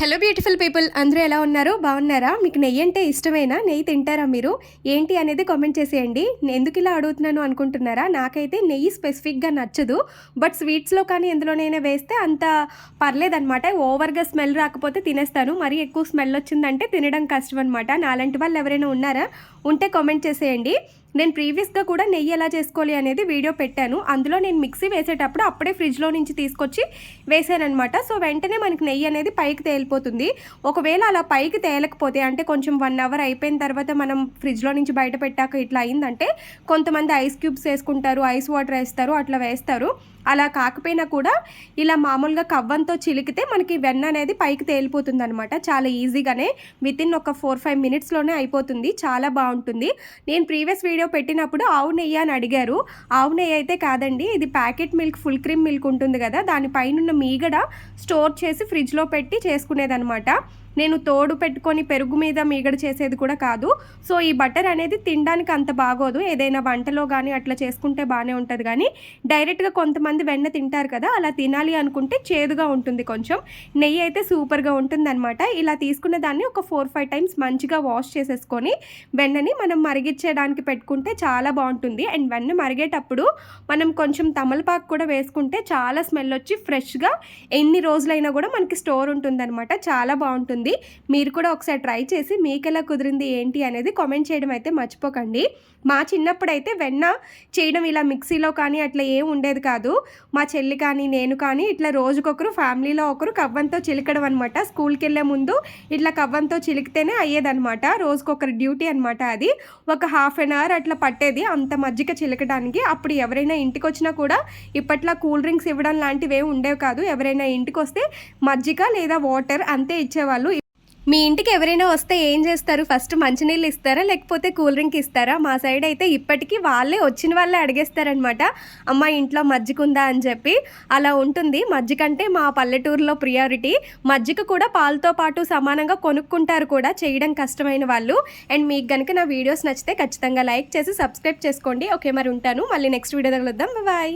Hello beautiful people అందరూ ఎలా ఉన్నారు? బాగున్నారా? మీకు నెయ్యి అంటే ఇష్టమేనా? నెయ్యి తింటారా మీరు? ఏంటి అనేది కామెంట్ చేసేయండి. నేను ఎందుకు ఇలా అడుగుతున్నాను అనుకుంటున్నారా? నాకైతే నెయ్యి స్పెసిఫిక్గా నచ్చదు. బట్ స్వీట్స్లో కానీ ఎందులోనైనా వేస్తే అంత పర్లేదనమాట ఓవర్గా స్మెల్ రాకపోతే తినేస్తాను. మరీ ఎక్కువ స్మెల్ వచ్చిందంటే తినడం కష్టం అనమాట నాలాంటి వాళ్ళు ఎవరైనా ఉన్నారా? ఉంటే కామెంట్ చేసేయండి. నేను ప్రీవియస్గా కూడా నెయ్యి ఎలా చేసుకోవాలి అనేది వీడియో పెట్టాను. అందులో నేను మిక్సీ వేసేటప్పుడు అప్పుడే ఫ్రిడ్జ్లో నుంచి తీసుకొచ్చి వేసానమాట సో వెంటనే మనకి నెయ్యి అనేది పైకి తేలిపోతుంది. ఒకవేళ అలా పైకి తేలకపోతే అంటే కొంచెం వన్ అవర్ అయిపోయిన తర్వాత మనం ఫ్రిడ్జ్లో నుంచి బయట పెట్టాక ఇట్లా అయిందంటే కొంతమంది ఐస్ క్యూబ్స్ వేసుకుంటారు ఐస్ వాటర్ వేస్తారు అట్లా వేస్తారు. అలా కాకపోయినా కూడా ఇలా మామూలుగా కవ్వంతో చిలికితే మనకి వెన్న అనేది పైకి తేలిపోతుంది అనమాట చాలా ఈజీగానే వితిన్ ఒక ఫోర్ ఫైవ్ మినిట్స్లోనే అయిపోతుంది. చాలా బాగుంటుంది. నేను ప్రీవియస్ వీడియో పెట్టినప్పుడు ఆవు నెయ్యి అని అడిగారు. ఆవు నెయ్యి అయితే కాదండి ఇది packet milk full cream milk ఉంటుంది కదా దానిపైన మీగడ స్టోర్ చేసి ఫ్రిడ్జ్లో పెట్టి చేసుకునేదనమాట నేను తోడు పెట్టుకొని పెరుగు మీద మీగడ చేసేది కూడా కాదు. సో ఈ బటర్ అనేది తినడానికి అంత బాగోదు. ఏదైనా వంటలో కానీ అట్లా చేసుకుంటే బాగానే ఉంటుంది కానీ డైరెక్ట్గా కొంతమంది వెన్న తింటారు కదా అలా తినాలి అనుకుంటే చేదుగా ఉంటుంది కొంచెం. నెయ్యి అయితే సూపర్గా ఉంటుందన్నమాట. ఇలా తీసుకున్న దాన్ని ఒక ఫోర్ ఫైవ్ టైమ్స్ మంచిగా వాష్ చేసేసుకొని వెన్నని మనం మరిగించడానికి పెట్టుకుంటే చాలా బాగుంటుంది. అండ్ వెన్న మరిగేటప్పుడు మనం కొంచెం తమలపాకు కూడా వేసుకుంటే చాలా స్మెల్ వచ్చి ఫ్రెష్గా ఎన్ని రోజులైనా కూడా మనకి స్టోర్ ఉంటుందన్నమాట. చాలా బాగుంటుంది. ఉంటుంది. మీరు కూడా ఒకసారి ట్రై చేసి మీకు ఎలా కుదిరింది ఏంటి అనేది కామెంట్ చేయడం అయితే మర్చిపోకండి. మా చిన్నప్పుడు అయితే వెన్న చేయడం ఇలా మిక్సీలో కానీ అట్లా ఏం ఉండేది కాదు. మా చెల్లి కానీ నేను కానీ ఇట్లా రోజుకొకరు ఫ్యామిలీలో ఒకరు కవ్వంతో చిలకడం అనమాట స్కూల్కి వెళ్ళే ముందు ఇట్లా కవ్వంతో చిలికితేనే అయ్యేదనమాట రోజుకొకరు డ్యూటీ అనమాట అది. ఒక హాఫ్ అన్ అవర్ అట్లా పట్టేది అంత మజ్జిగ చిలకడానికి. అప్పుడు ఎవరైనా ఇంటికి వచ్చినా కూడా ఇప్పట్లో కూల్ డ్రింక్స్ ఇవ్వడం లాంటివి ఏమి ఉండేవి కాదు. ఎవరైనా ఇంటికి వస్తే మజ్జిగ లేదా వాటర్ అంతే ఇచ్చేవాళ్ళు. మీ ఇంటికి ఎవరైనా వస్తే ఏం చేస్తారు? ఫస్ట్ మంచినీళ్ళు ఇస్తారా? లేకపోతే కూల్ డ్రింక్ ఇస్తారా? మా సైడ్ అయితే ఇప్పటికీ వాళ్ళే వచ్చిన వాళ్ళే అడిగేస్తారనమాట అమ్మ ఇంట్లో మజ్జిగ ఉందా? అని చెప్పి అలా ఉంటుంది. మజ్జిగ అంటే మా పల్లెటూరులో ప్రియారిటీ మజ్జిగ కూడా పాలతో పాటు సమానంగా కొనుక్కుంటారు కూడా చేయడం కష్టమైన వాళ్ళు. అండ్ మీకు కనుక నా వీడియోస్ నచ్చితే ఖచ్చితంగా లైక్ చేసి సబ్స్క్రైబ్ చేసుకోండి. ఓకే మరి ఉంటాను. మళ్ళీ నెక్స్ట్ వీడియో తగలుద్దాం బాయ్.